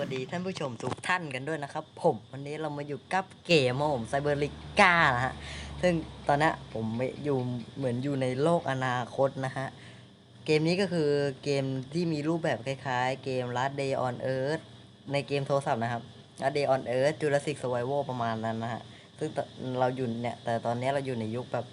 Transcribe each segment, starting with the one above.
วัสดีท่านผู้ชมทุกท่านกันด้วยนะครับ ผมวันนี้เรามาอยู่กับเกมของผมไซเบอร์ลิก้านะฮะซึ่งตอนนี้ผมอยู่เหมือนอยู่ในโลกอนาคตนะฮะเกมนี้ก็คือเกมที่มีรูปแบบคล้ายๆ เกม Last Day on Earth ในเกมโทรศัพท์นะครับ Last Day on Earth Jurassic Survival ประมาณนั้นนะฮะซึ่งเราอยู่เนี่ยแต่ตอนนี้เราอยู่ในยุคแบบ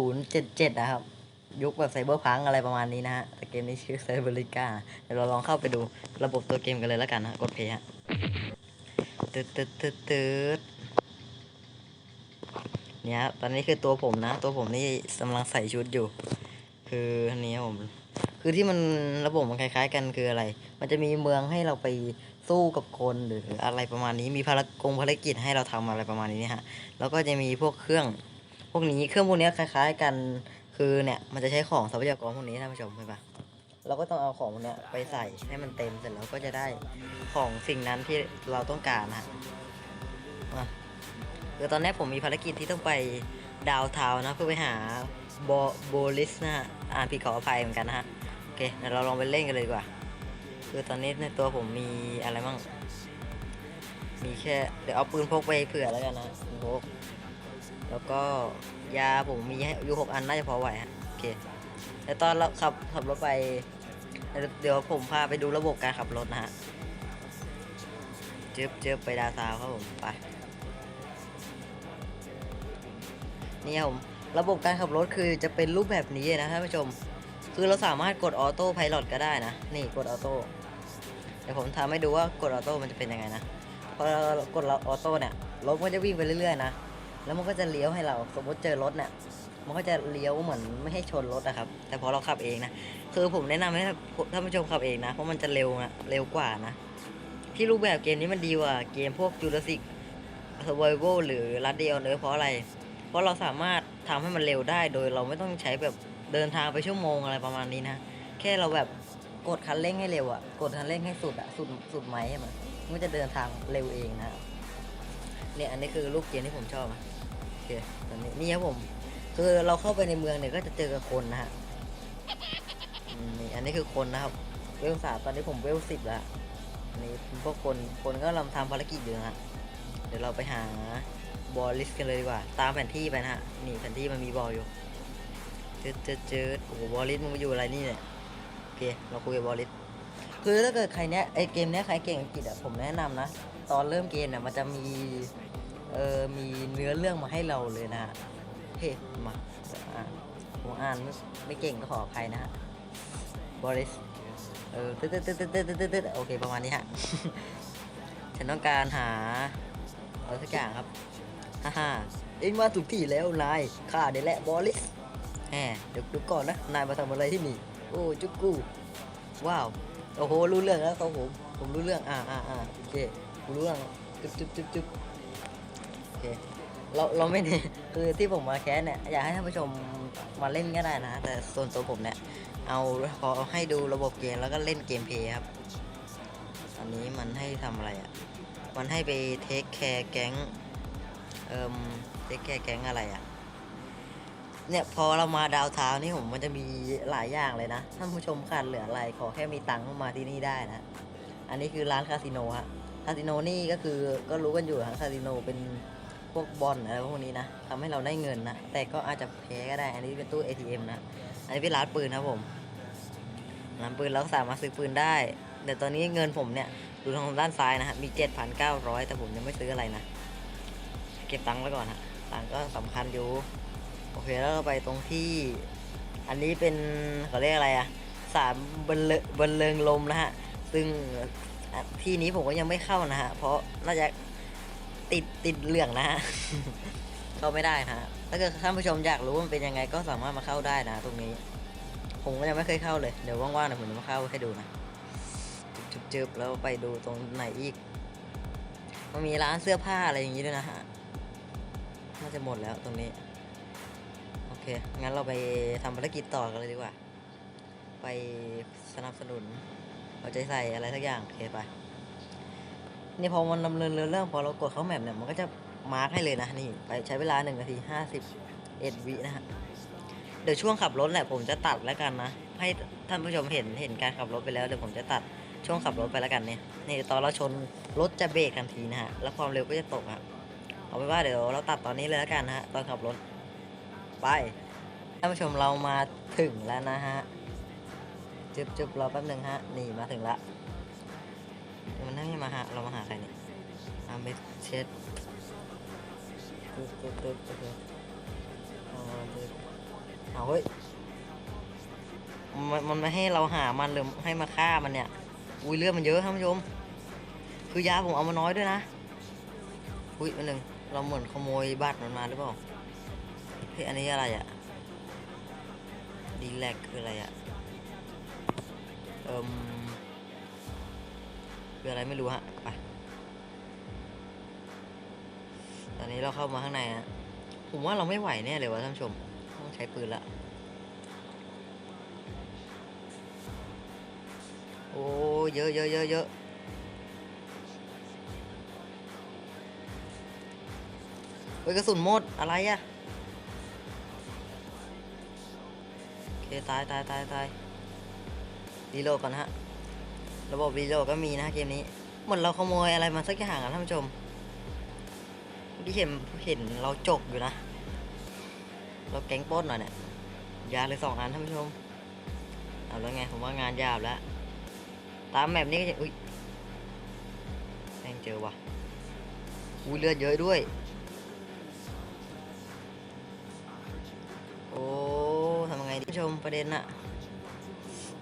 2077 นะครับ ยุคแบบไซเบอร์พังอะไรประมาณนี้นะฮะแต่เกมนี้ชื่อไซเบอริก้าเดี๋ยวเราลองเข้าไปดูระบบตัวเกมกันเลยแล้วกันนะกดเพย์ฮะตึ๊ดตึ๊ดตึ๊ดตึ๊ดเนี่ยครับตอนนี้คือตัวผมนะ ตัวผมนี่กำลังใส่ชุดอยู่ คืออันนี้ผม คือที่มันระบบมันคล้าย ๆ กันคืออะไร มันจะมีเมืองให้เราไปสู้กับคนหรืออะไรประมาณนี้มีภารกงภารกิจให้เราทำอะไรประมาณนี้ฮะแล้วก็จะมีพวกเครื่อง พวกนี้เครื่องพวกนี้คล้าย ๆ กัน คือเนี่ยมันจะใช้ของทรัพยากรพวกนี้ท่านผู้ชมเห็นปะเราก็ต้องเอาของพวกเนี้ยไปใส่ให้มันเต็มเสร็จแล้วก็จะได้ของสิ่งนั้นที่เราต้องการนะฮะคือตอนนี้ผมมีภารกิจที่ต้องไปดาวเทาน์นะ เพื่อไปหาโบโบลิสนะฮะอ่านผิดขออภัยเหมือนกันนะฮะโอเคเดี๋ยวเราลองไปเล่นกันเลยดีกว่า คือตอนนี้ในตัวผมมีอะไรมั่งมีแค่เดี๋ยวเอาปืนพกไปเผื่อแล้วกันนะปืนพก แล้วก็ยาผมมีให้อยู่หกอันน่าจะพอไหวฮะโอเคแล้วตอนเราขับขับรถไป เดี๋ยวผมพาไปดูระบบการขับรถนะฮะเจ็บเจ็บไปดาซาวครับผมไปนี่ครับผมระบบการขับรถคือจะเป็นรูปแบบนี้นะท่านผู้ชม คือเราสามารถกดออโต้ไพลอตก็ได้นะ นี่กดออโต้เดี๋ยวผมทำให้ดูว่ากดออโต้มันจะเป็นยังไงนะพอเรากดออโต้เนี่ยรถมันจะวิ่งไปเรื่อยๆนะ แล้วมันก็จะเลี้ยวให้เราสมมติเจอรถเนี่ยมันก็จะเลี้ยวเหมือนไม่ให้ชนรถนะครับ แต่พอเราขับเองนะคือผมแนะนำให้ท่านผู้ชมขับเองนะ เพราะมันจะเร็วนะเร็วกว่านะ ที่รูปแบบเกมนี้มันดีกว่าเกมพวก Jurassic Survival หรือ Last Day on Earth เพราะอะไร เพราะเราสามารถทำให้มันเร็วได้ โดยเราไม่ต้องใช้แบบเดินทางไปชั่วโมงอะไรประมาณนี้นะ แค่เราแบบกดคันเร่งให้เร็วอะกดคันเร่งให้สุดอะสุดสุดไหมมันมันจะเดินทางเร็วเองนะ เนี่ยอันนี้คือรูปเกมที่ผมชอบนะโอเคตอนนี้นี่ครับผม คือเราเข้าไปในเมืองเนี่ยก็จะเจอกับคนนะฮะอืมนี่อันนี้คือคนนะครับเวลสามตอนนี้ผมเวลสิบแล้วอันนี้พวกคนคนก็กำลังทำภารกิจอยู่นะฮะเดี๋ยวเราไปหาบอลลิสกันเลยดีกว่า ตามแผนที่ไปนะฮะนี่แผนที่มันมีบอลอยู่เจอเจอเจอโอ้โหบอลลิสมึงมาอยู่อะไรนี่เนี่ยโอเคเราคุยกับบอลลิสคือถ้าเกิดใครเนี้ยไอเกมเนี้ยใครเก่งอังกฤษอะผมแนะนำนะ ตอนเริ่มเกมเนี่ยมันจะมี เออมีเนื้อเรื่องมาให้เราเลยนะฮะเฮ้มาอ่านผมอ่านไม่เก่งก็ขออภัยนะฮะบริสเออตึ๊ดตึ๊ดตึ๊ดตึ๊ดตึ๊ดตึ๊ดตึ๊ดโอเคประมาณนี้ฮะ ฉันต้องการหาอะไรสักอย่างครับฮ่าฮ่าเอ็งมาถูกที่แล้วนายข้าเดี๋ยวแหละบอลิสแหมเดี๋ยวดูก่อนนะนายมาทำอะไรที่นี่ โอ้จุกกูว้าวโอ้โหรู้เรื่องแล้วครับผมผมรู้เรื่องอ่าอ่าอ่าโอเคผมรู้เรื่องจุ๊บจุ๊บจุ๊บจุ๊บ เคเราเราไม่ได้คือที่ผมมาแคสเนี่ยอยากให้ท่านผู้ชมมาเล่นก็ได้นะ แต่ส่วนตัวผมเนี่ย เอาพอให้ดูระบบเกมแล้วก็เล่นเกมเพย์ครับอันนี้มันให้ทำอะไรอะ่ะ มันให้ไปเทคแคร์แก๊งเอ่มเทคแคร์แก๊งอะไรอะ่ะเนี่ยพอเรามาดาวเท้านี่ผมมันจะมีหลายอย่างเลยนะท่านผู้ชมขาดเหลืออะไรขอแค่มีตังค์มาที่นี่ได้นะ อันนี้คือร้านคาสิโนฮะคาสิโนนี่ก็คือก็รู้กันอยู่ฮะคาสิโนเป็น พวกบอลอะไรพวกนี้นะทำให้เราได้เงินนะ แต่ก็อาจจะแพ้ก็ได้ อันนี้เป็นตู้ ATM นะ อันนี้เป็นร้านปืนครับผมร้านปืนเราสามารถซื้อปืนได้ แต่ตอนนี้เงินผมเนี่ยดูทางด้านซ้ายนะฮะมี 7,900 แต่ผมยังไม่ซื้ออะไรนะ เก็บตังค์ไว้ก่อนฮะตังค์ก็สำคัญอยู่ โอเคแล้วเราไปตรงที่ อันนี้เป็นเขาเรียกอะไรอะสามบันเลบันเริงลมนะฮะ ซึ่งที่นี้ผมก็ยังไม่เข้านะฮะ เพราะน่าจะ ติดติดเหลืองนะฮะ เข้าไม่ได้นะฮะถ้าเกิดท่านผู้ชมอยากรู้มันเป็นยังไงก็สามารถมาเข้าได้นะ ตรงนี้ ผมก็ยังไม่เคยเข้าเลย เดี๋ยวว่างๆเดี๋ยวผมจะมาเข้าให้ดูนะจึบๆแล้วไปดูตรงไหนอีก มันมีร้านเสื้อผ้าอะไรอย่างงี้ด้วยนะฮะ น่าจะหมดแล้วตรงนี้ โอเค งั้นเราไปทำภารกิจต่อกันเลยดีกว่า ไปสนับสนุนเอาใจใส่อะไรสักอย่าง โอเคไป นี่พอมันดำเนินเรื่องพอเรากดเข้าแมปเนี่ยมันก็จะมาร์กให้เลยนะนี่ไปใช้เวลาหนึ่งนาทีห้าสิบเอ็ดวินะฮะเดี๋ยวช่วงขับรถแหละผมจะตัดแล้วกันนะให้ท่านผู้ชมเห็นเห็นการขับรถไปแล้วเดี๋ยวผมจะตัดช่วงขับรถไปแล้วกันเนี่ยนี่ตอนเราชนรถจะเบรกทันทีนะฮะแล้วความเร็วก็จะตกฮะเอาไปนว่าเดี๋ยวเราตัดตอนนี้เลยแล้วกันนะฮะตอนขับรถไปท่านผู้ชมเรามาถึงแล้วนะฮะจุบจุบรอแป๊บหนึ่งฮะนี่มาถึงละเดี๋ยว มันไม่มาหาเรามาหาใครเนี่ยอาเมเช็ดตึ๊ดตึ๊ดตึ๊ดดูดเอาตึ๊ดเอาเฮ้ยมันมันไม่ให้เราหามันหรือให้มาฆ่ามันเนี่ย อุ้ยเลือดมันเยอะท่านผู้ชม คือยาผมเอามาน้อยด้วยนะ อุ้ยอันหนึ่งเราเหมือนขโมยบัตรมันมาหรือเปล่า เฮ้ยอันนี้อะไรอะดีแลกคืออะไรอะเอิม คืออะไรไม่รู้ฮะไปตอนนี้เราเข้ามาข้างในนะผมว่าเราไม่ไหวแน่เลยวะท่านผู้ชมต้องใช้ปืนละโอ้เยอะเยอะเยอะเยอะเฮ้ยกระสุนหมดอะไรอะโอเคตายตายตายตายรีโหลดก่อนฮะ ระบบรีโหลดก็มีนะเกมนี้เหมือนเราขโมยอะไรมาสักอย่างอะท่านผู้ชมเมื่เห็นเห็นเราจกอยู่นะ เราแก๊งป้นหน่อยเนี่ยยาเลยสองอันท่านผู้ชมเอาแล้วไงผมว่างานยาบแล้ว ตามแมปนี้ก็จะอุ้ยแม่งเจอว่ะอุ้ยเลือดเยอะด้วย โอ้ทำยังไงดีผู้ชมประเด็นอะ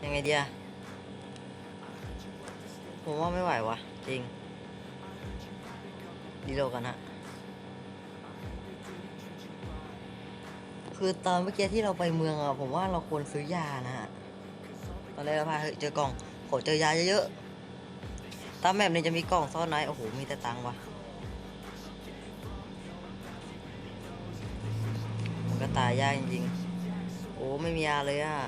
ยังไงดีอะ ผมว่าไม่ไหววะจริง ดีโลกันฮะ คือตอนเมื่อกี้ที่เราไปเมืองอะผมว่าเราควรซื้อยานะฮะ ตอนแรกเราพาเจอกล่องโหเจอยาเยอะๆ ตามแมปนี้จะมีกล่องซ่อนไว้โอ้โห มีแต่ตังค์วะมันก็ตายยากจริงๆ โอ้ไม่มียาเลยอะ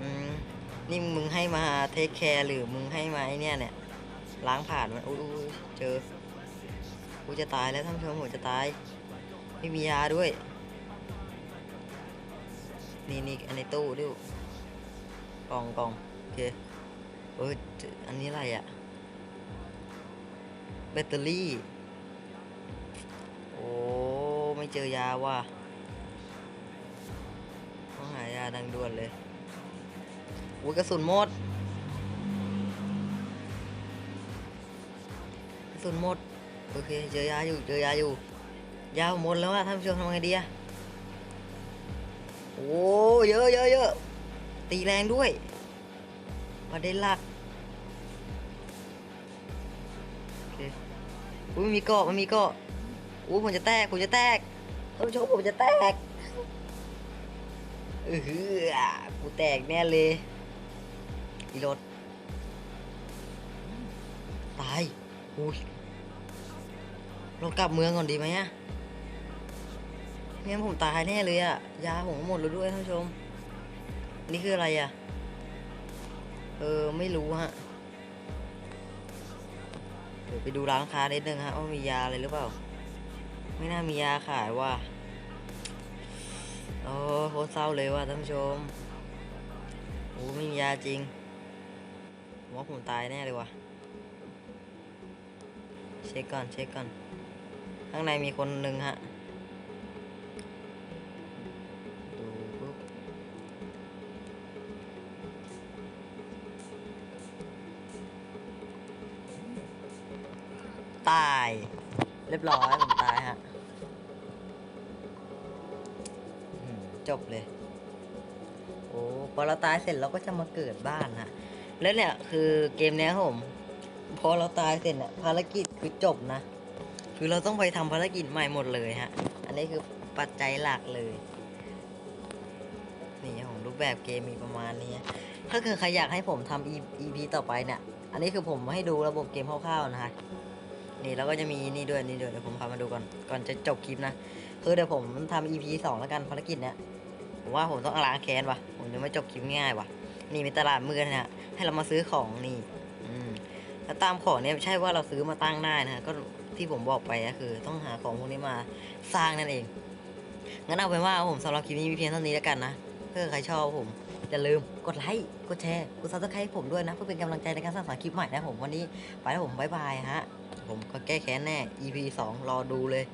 อืม นี่มึงให้มาเทคแคร์หรือมึงให้มาไอเนี่ยเนี่ยล้างผ่านมันอุ้ยเจอกูจะตายแล้วท่านผู้ชมผมจะตาย ไม่มียาด้วย นี่นี่อันในตู้ด้วกล่องกล่องโอเคเออเจออันนี้อะไรอะแบตเตอรี่ โอ้ ไม่เจอยาว่ะต้องหายาดังด่วนเลย อุ้ยกระสุนหมด กระสุนหมด โอเค เจอยาอยู่ เจอยาอยู่ ยาหมดแล้วอะท่านผู้ชมทำไงดีอะโอ้เยอะเยอะเยอะตีแรงด้วยประเด็นหลักโอเคอุ้ยมีเกาะมันมีเกาะอุ้ยผมจะแตกผมจะแตกท่านผู้ชมผมจะแตกเออหือกูแตกแน่เลย อีรถตายอุ้ยเรากลับเมืองก่อนดีไหมอะไม่งั้นผมตายแน่เลยอะยาผมหมดแล้วด้วยท่านผู้ชม นี่คืออะไรอะเออ ไม่รู้ฮะ เดี๋ยวไปดูร้านค้านิดนึงฮะว่ามียาอะไรหรือเปล่า ไม่น่ามียาขายว่ะโอ้โคตรเศร้าเลยว่ะท่านผู้ชมโอ้ไม่มียาจริง ว่าผมตายแน่เลยว่ะ เช็คก่อน เช็คก่อน ข้างในมีคนหนึ่งฮะ ดูปุ๊บ ตาย เรียบร้อย ผมตายฮะ จบเลย โอ้ พอเราตายเสร็จเราก็จะมาเกิดบ้านฮะ แล้วเนี่ยคือเกมเนี้ยครับผม พอเราตายเสร็จเนี่ยภารกิจคือจบนะ คือเราต้องไปทำภารกิจใหม่หมดเลยฮะ อันนี้คือปัจจัยหลักเลย นี่ของรูปแบบเกมมีประมาณนี้ ถ้าเกิดใครอยากให้ผมทำ EP ต่อไปเนี่ย อันนี้คือผมให้ดูระบบเกมคร่าวๆนะฮะนี่แล้วก็จะมีนี่ด้วยนี่ด้วยเดี๋ยวผมพามาดูก่อนก่อนจะจบคลิปนะคือเดี๋ยวผมทำ EP สองแล้วกันภารกิจเนี้ยผมว่าผมต้องล้างแค้นว่ะผมจะไม่จบคลิปง่ายว่ะ นี่มีตลาดมืดนะฮะ ให้เรามาซื้อของนี่แล้วตามของเนี่ยไม่ใช่ว่าเราซื้อมาตั้งได้นะฮะก็ที่ผมบอกไปก็คือ ต้องหาของพวกนี้มาสร้างนั่นเอง งั้นเอาเป็นว่าผมสำหรับคลิปนี้มีเพียงเท่านี้แล้วกันนะถ้าเกิดใครชอบผมอย่าลืมกดไลค์กดแชร์กดซับสไครต์ผมด้วยนะ เพื่อเป็นกำลังใจในการสร้างสรรค์คลิปใหม่นะผมวันนี้ไปแล้วผมบายบายฮะผมก็แก้แค้นแน่ EP 2 รอดูเลย